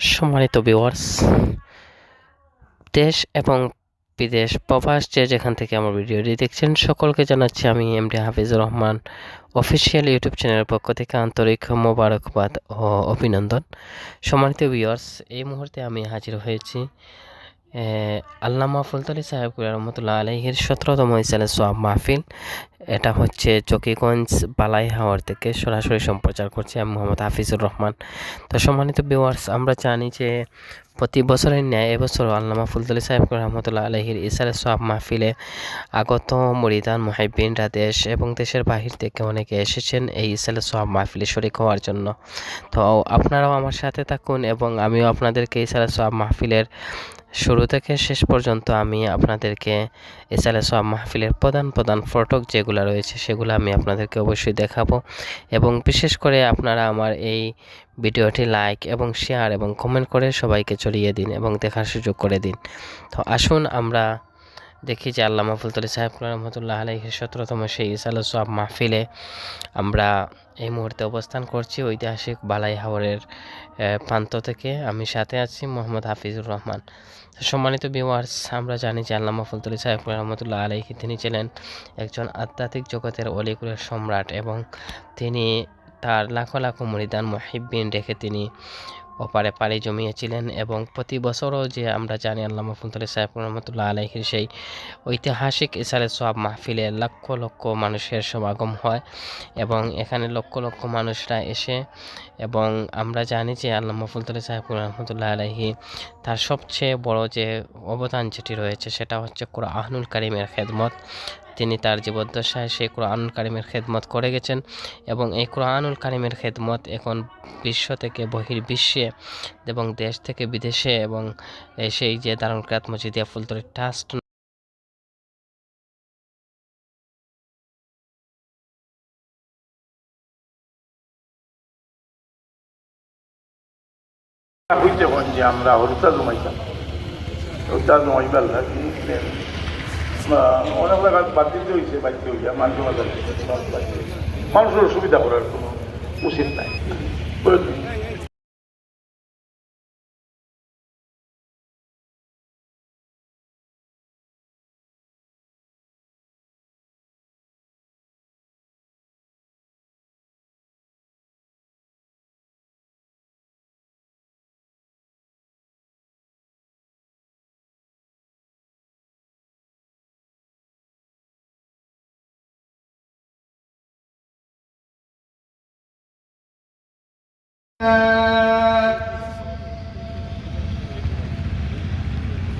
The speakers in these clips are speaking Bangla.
সম্মানিত ভিওয়ার্স দেশ এবং বিদেশ প্রবাস যে যেখান থেকে আমার ভিডিওটি দেখছেন, সকলকে জানাচ্ছি আমি M D Hafizur Rahman official YouTube চ্যানেলের পক্ষ থেকে আন্তরিক মোবারকবাদ ও অভিনন্দন। সম্মানিত ভিওয়ার্স এই মুহূর্তে আমি হাজির হয়েছি আল্লামা ফুলতলি সাহেব রহমতুল্লাহ আলহির সতেরোতম ইসালে সোয়াব মাহফিল। এটা হচ্ছে চকিগঞ্জ বালাই হাওয়ার থেকে সরাসরি সম্প্রচার করছে আমি মোহাম্মদ হাফিজুর রহমান। তো সম্মানিত ভিউয়ার্স আমরা জানি যে প্রতি বছরের ন্যায় এবছর আল্লামা ফুলতলি সাহেব রহমতুল্লাহ আলহির ইসারে সোয়াব মাহফিলে আগত মরিদান মহাইবিনরা দেশ এবং দেশের বাহির থেকে অনেকে এসেছেন এই ইসালে সোয়াব মাহফিলে শরিক হওয়ার জন্য। তো আপনারাও আমার সাথে থাকুন এবং আমিও আপনাদেরকে ইসালে সোয়াব মাহফিলের শুরু থেকে শেষ পর্যন্ত আমি আপনাদেরকে এসালে মাহফিলের প্রধান প্রধান ফটক যেগুলো রয়েছে সেগুলো আমি আপনাদেরকে অবশ্যই দেখাবো। এবং বিশেষ করে আপনারা আমার এই ভিডিওটি লাইক এবং শেয়ার এবং কমেন্ট করে সবাইকে ছড়িয়ে দিন এবং দেখার সুযোগ করে দিন। তো আসুন আমরা দেখি যে আল্লাহ মাহফুলতলি সাহেব রহমতুল্লাহ আলহির সতেরোতম সেই ইসাল সোয়াব মাহফিলে আমরা এই মুহূর্তে অবস্থান করছি ঐতিহাসিক বালাই হাওরের প্রান্ত থেকে। আমি সাথে আছি মোহাম্মদ হাফিজুর রহমান। সম্মানিত বিওয়ার্স আমরা জানি যে আল্লাহ ফুলতলি সাহেব রহমতুল্লাহ আলাইহি, তিনি ছিলেন একজন আধ্যাত্মিক জগতের অলিকুলের সম্রাট এবং তিনি তার লাখো লাখো মরিদান মহিবিন রেখে তিনি ওপারে পাড়ি জমিয়েছিলেন এবং প্রতি বছরও যে আমরা জানি আল্লামা ফুলতলি সাহেব রহমতুল্লাহ আলাইহির সেই ঐতিহাসিক ইসারে সব মাহফিলে লক্ষ লক্ষ মানুষের সমাগম হয় এবং এখানে লক্ষ লক্ষ মানুষরা এসে এবং আমরা জানি যে আল্লামা ফুলতলি সাহেব রহমতুল্লাহ আলাইহি তার সবচেয়ে বড় যে অবদান যেটি রয়েছে সেটা হচ্ছে কোরআনুল কারিমের খেদমত। তিনি তার জীবদ্দশায় সেই কোরআনুল কারিমের খেদমত করে গেছেন এবং এই কোরআনুল কারিমের খেদমত এখন বিশ্ব থেকে বহির্বিশ্বে এবং দেশ থেকে বিদেশে এবং সেই যে দারুল ক্রাত মজিদিয়া ফুলতলি ট্রাস্ট হইতে যে আমরা হরুতা জমাইতাম। হরুতা জমাইবার লাগি। অনেক জায়গায় বাদ দিতে হয়েছে বাধ্য হইয়া মানুষ মানুষের সুবিধা করার কোনো উচিত নাই।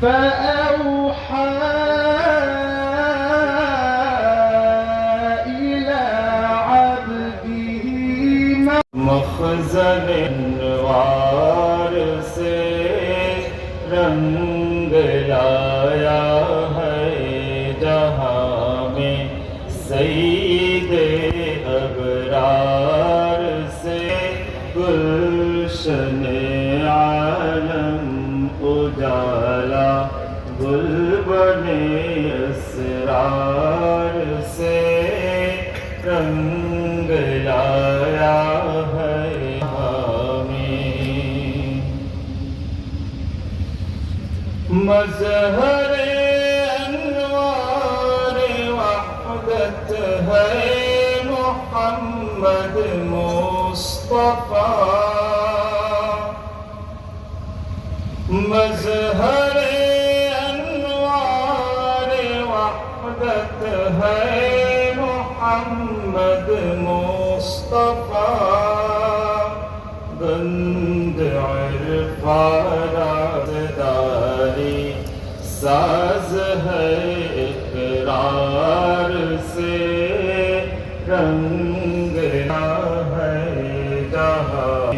فأوحى إلى عبده مخزن وارث رنگ لایا مزهر أنوار وحدة هي محمد مصطفى. مزهر أنوار وحدة هي محمد مصطفى. بند عرفان ساز ہے اقرار سے، رنگ ہے جہاں۔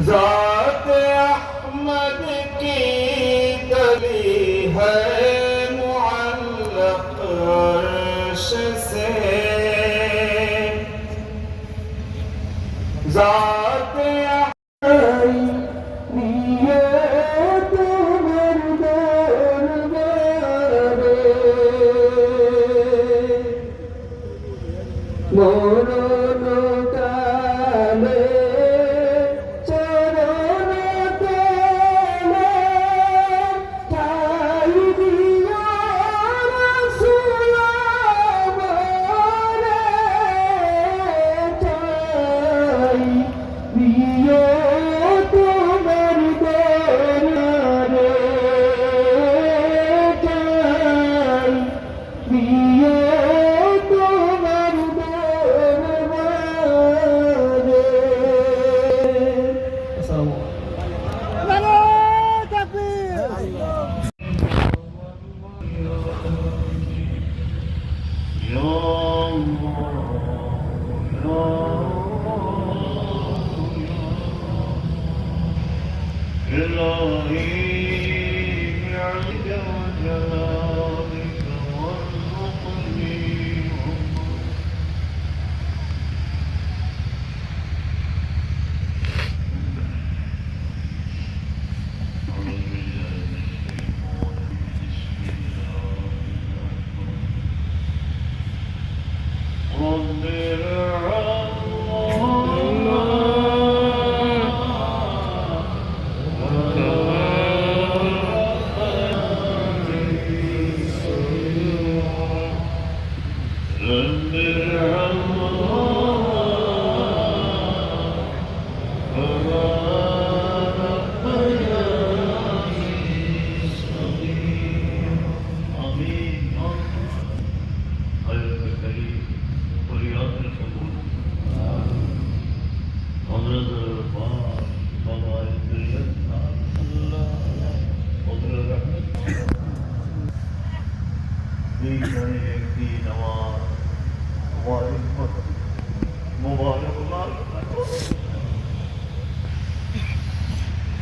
ذات احمد کی دلی ہے معلق سے۔ ذات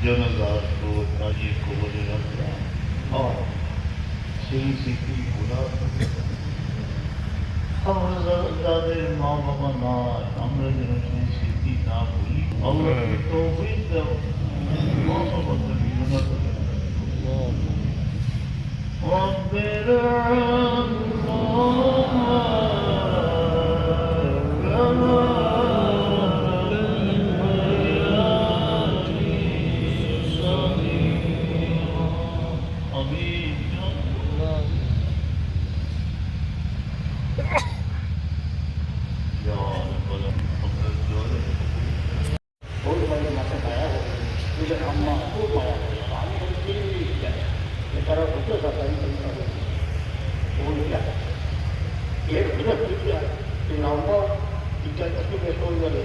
ও কাজী কবলে রাখলাম আর সেই স্মৃতি ভোলা আমরা যাদের মা বাবা নাই আমরা যেন সেই স্মৃতি না ভুলি আল্লাহকে তৌফিক দাও মা বাবাকে বিঘ্ন করে رب nomor kita itu betul jadi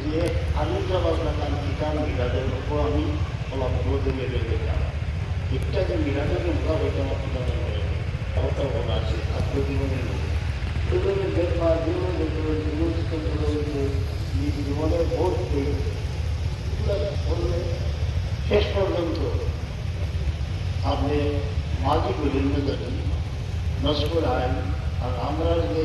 dia anu jawabkan kita miradan itu kami Allah bodoh dia dia kita jadi miradan itu bukan betul kita atau bahasa aku dimana itu দেখবা জীবন দেখবে জীবন দেখবে এই জীবনের ভোট পেয়ে শেষ পর্যন্ত আপনি মাঝি বলেন না নস্কর আইন আর আমরা যে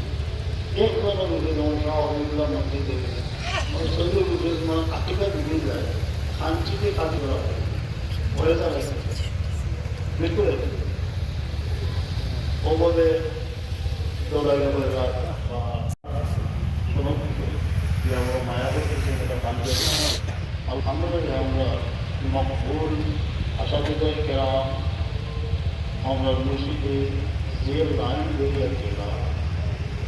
মানে হয় হয়ে যে আমরা মায়া করতেছি সেটা কান্দে আলহামদুলিল্লাহ আমরা মকবুল আশাদিদার কেরাম আমরা মসজিদে যে লাইন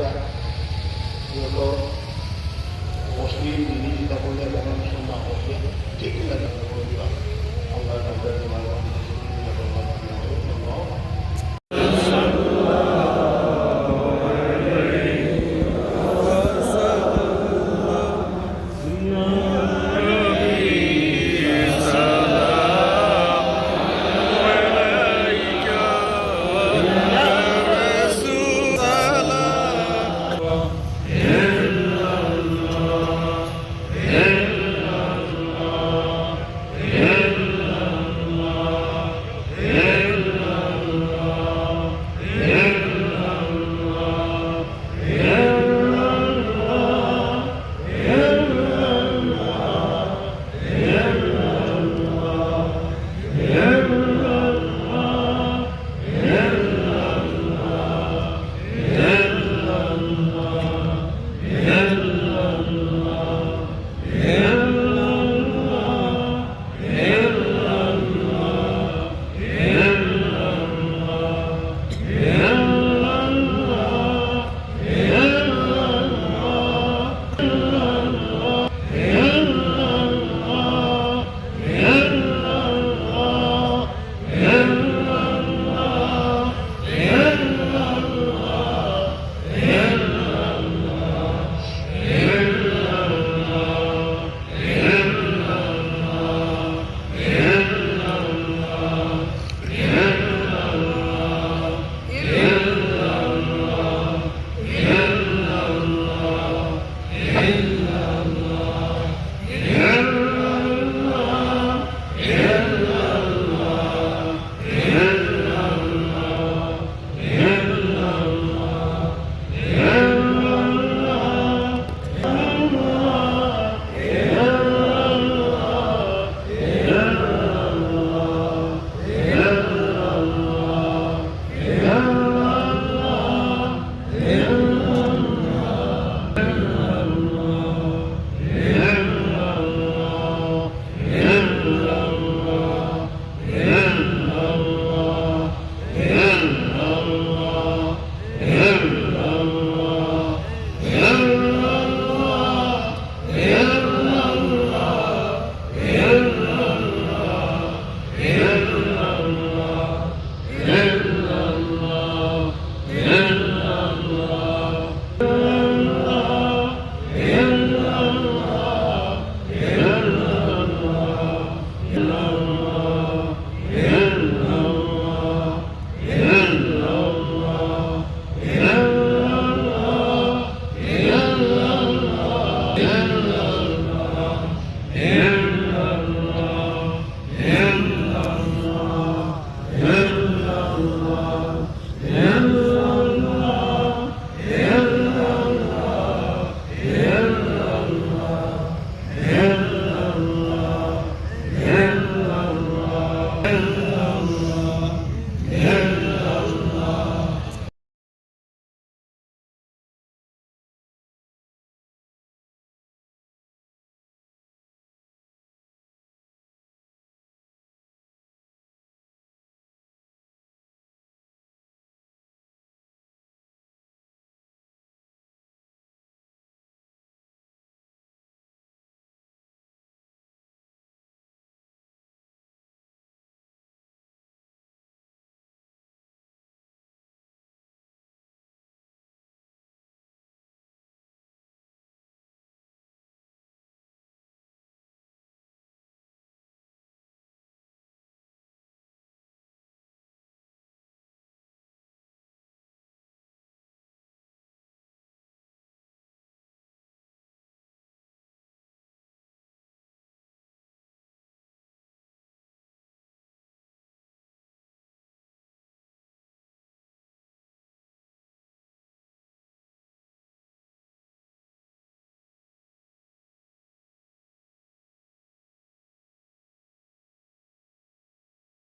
দ্বারা যেগুলো মুসলিম বিরোধিতা করলে যেমন সম্মান হচ্ছে ঠিক না আমরা আমরা